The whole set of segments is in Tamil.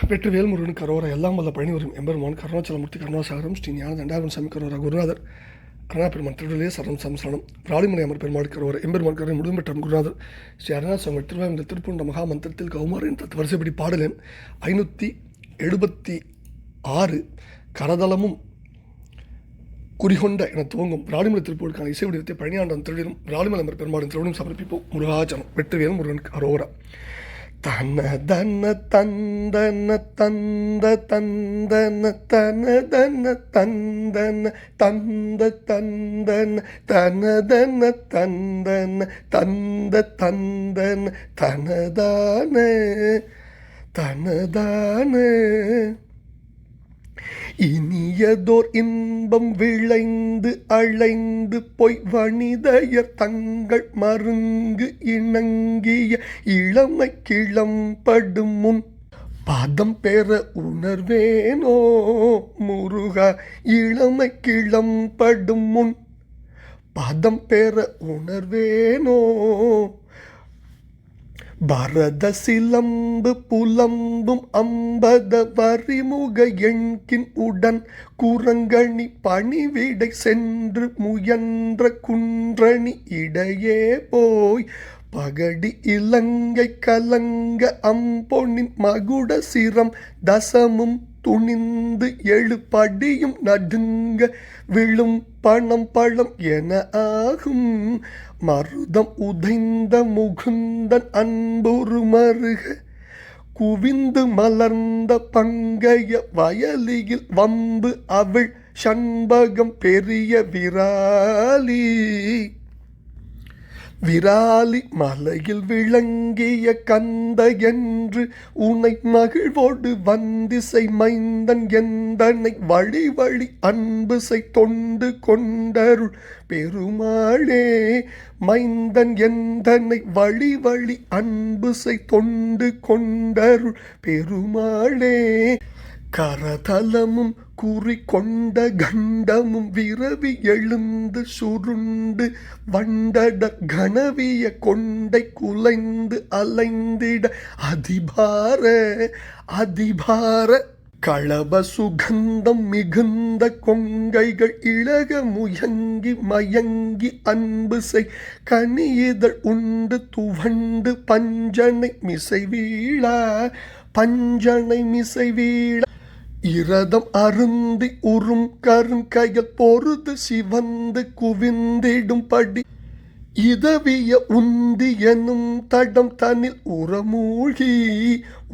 வெற்றிவேல் முருகன் கரோர எல்லாம் வல்ல பழனி வரும் எம்பெருமான் கருணாச்சலமூர்த்தி கருணாசாகரம் ஸ்ரீ ஞான தண்டாபன் சாமி கரோர குருநாதர் அருணாபெருமான் பெருமான் சரணம் சம்சரணம் ராளிமலை அமர் பெருமாள் கரோர எம்பெருமான் கருணை முழும்பெற்றம் குருநாதர் ஸ்ரீ அருணா திருவாயந்த திருப்பூண்ட மகா மந்திரத்தில் கௌமாரின் தத்து வரிசைப்படி பாடலின் ஐநூற்றி எழுபத்தி ஆறு கரதளமும் குறிகொண்ட என துவங்கும் ராணிமலை திருப்பூருக்கான இசை வடிவத்தை பழனியாண்டன் திருடிலும் ராளிமலை அமர் பெருமாளின் திருவிடம் சமர்ப்பிப்போம். முருகாச்சனம் வெற்றிவேல் முருகன் அரோரா തന തന്ന തന്തന തന്ത തന്തന തന തന്ന തന്തന തന്ത തന്തന തനതന തന്തന തന്ത തന്തന തനതാണ് തനതാണ് இனியதோர் இன்பம் விளைந்து அழைந்து பொய் வனிதையர் தங்கள் மருங்கு இணங்கிய இளமை கிளம்படும் முன் பாதம் பெற உணர்வேனோ முருகா இளமை கிளம்படும் முன் பாதம் பெற உணர்வேனோ பரத சிலம்பு புலம்பும் அம்பத வரிமுக எண்கின் உடன் குரங்கணி பணிவிடை சென்று முயன்ற குன்றணி இடையே போய் பகடி இலங்கை கலங்க அம்பொன்னின் மகுட சிரம் தசமும் துணிந்து எழுப்படியும் நடுங்க விழும் பணம் பழம் என ஆகும். மருதம் உதைந்த முகுந்தன் அன்புரு மருக குவிந்து மலர்ந்த பங்கைய வயலியில் வம்பு அவள் சண்பகம் பெரிய விராலி. விராலி மலையில் விளங்கிய கந்த என்று உனை மகிழ்வோடு வந்திசை மைந்தன் எந்தனை வழி வழி அன்பு செய் தொண்டு கொண்டருள். பெருமாளே மைந்தன் எந்தனை வழி வழி அன்பு செய் தொண்டு கொண்டருள். பெருமாளே கரதலமும் குறி கண்டமும் விரவி எழுந்து சுருண்டு வண்டட கனவிய கொண்டை குலைந்து அலைந்திட அதிபார அதிபார. களப சுகந்தம் மிகுந்த கொங்கைகள் இழக முயங்கி மயங்கி அன்பு செய். கனியிதழ் உண்டு துவண்டு பஞ்சனை மிசை வீழா பஞ்சனை மிசை வீழ. இரதம் அருந்தி உறும் கருங்கையில் பொறுத்து சிவந்து குவிந்திடும்படி இதவிய உந்தி எனும் தடம் தனில் உரமூழ்கி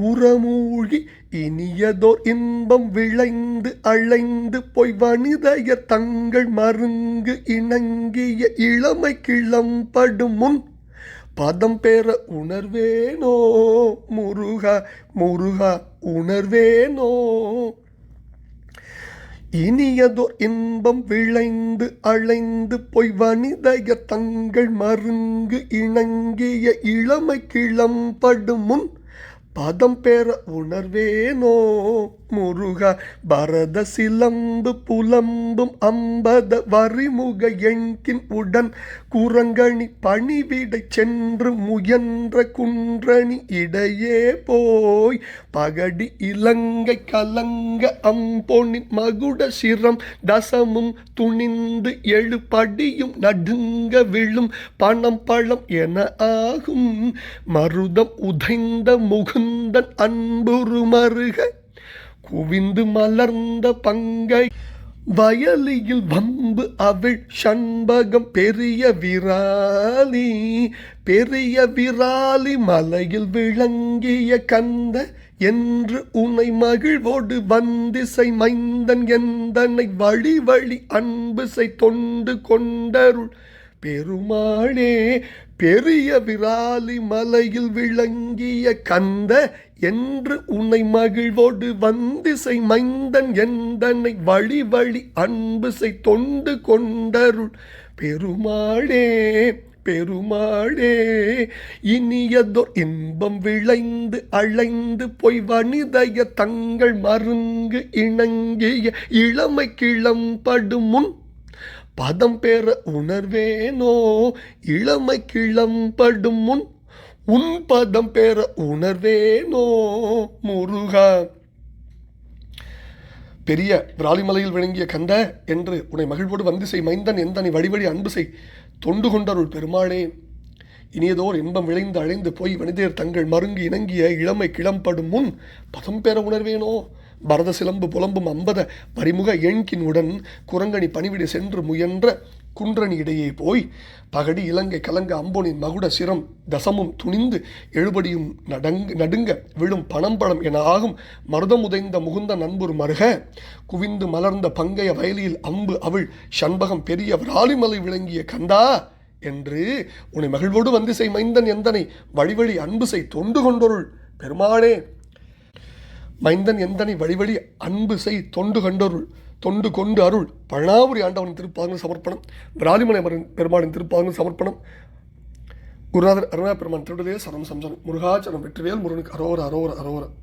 உரமூழ்கி இனியதோர் இன்பம் விளைந்து அழைந்து போய் வனிதையர் தங்கள் மருங்கு இணங்கிய இளமை கிளம்படும் முன் பதம் பெற உணர்வேனோ? முருகா முருகா உணர்வேனோ? இனியதோர் இன்பம் விளைந்து அழைந்து பொய் வனிதய தங்கள் மருங்கு இணங்கிய இளமை கிளம்படும் முன் பதம் பெற உணர்வேனோ? முருக பரத சிலம்பு புலம்பும் அம்பத வரிமுக எங்கின் உடன் குரங்கணி பணிவிடை சென்று முயன்ற குன்றணி இடையே போய் பகடி இலங்கை கலங்க அம்பொனின் மகுட சிரம் தசமும் துணிந்து எழுபடியும் நடுங்க விழும் பணம் பழம் என ஆகும். மருதம் உதைந்த முகுந்தன் அன்புரு மருக குவிந்து மலர்ந்த பங்கை. வயலியில் வம்பு அவள் சண்பகம் பெரிய விராலி. பெரிய விராலி மலையில் விளங்கிய கந்த என்று உனை மகிழ்வோடு வந்திசை மைந்தன் எந்தனை வழி வழி அன்பு செய் தொண்டு கொண்டருள். பெருமாளே பெரிய விராலி மலையில் விளங்கிய கந்த என்று உன்னை மகிழ்வோடு வந்திசை மைந்தன் எந்தனை வழி வழி அன்புசை தொண்டு கொண்டருள். பெருமாளே பெருமாளே இனியதோர் இன்பம் விளைந்து அழைந்து போய் வனிதைய தங்கள் மருங்கு இணங்கிய இளமை கிளம்படும் முன் பதம் பெற உணர்வேனோ? இளமை கிளம்படும் முன் உன் பதம் பெற உணர்வேனோ முருகா? பெரிய விராலிமலையில் விளங்கிய கந்த என்று உன்னை மகிழ்வோடு வந்து செய் மைந்தன் எந்தனை வடிவடி அன்பு செய் தொண்டு கொண்டருள் பெருமாளே. இனியதோர் இன்பம் விளைந்து அழைந்து போய் மனிதர் தங்கள் மருங்கு இணங்கிய இளமை கிளம்படும் முன் பதம் பெற உணர்வேனோ? பரத சிலம்பு புலம்பும் அம்பத பரிமுக எண்கினுடன் குரங்கணி பணிவிடை சென்று முயன்ற குன்றணி இடையே போய் பகடி இலங்கை கலங்க அம்போனின் மகுட சிரம் தசமும் துணிந்து எழுபடியும் நடங்கு நடுங்க விழும் பணம்பழம் என ஆகும் மருதமுதைந்த முகுந்த நண்புர் மருக. குவிந்து மலர்ந்த பங்கைய வயலில் அம்பு அவள் சண்பகம் பெரிய விராலிமலை விளங்கிய கந்தா என்று உன்னை மகிழ்வோடு வந்து செய் மைந்தன் எந்தனை வழிவழி அன்பு செய் தொண்டு கொண்டொருள் பெருமாளே மைந்தன் எந்தனை வழிவழி அன்பு செய் தொண்டு கண்டொருள் தொண்டு கொண்டு அருள். பழனாபுரி ஆண்டவனின் திருப்பாதங்கள் சமர்ப்பணம். விராலிமலை அமரன் பெருமாளின் திருப்பாதங்கள் சமர்ப்பணம். குருநாதர் அருணா பெருமான் திருடலே சரம் சம்சனம் முருகாச்சரம் வெற்றிவேல் முருகனுக்கு அரோர அரோர அரோர.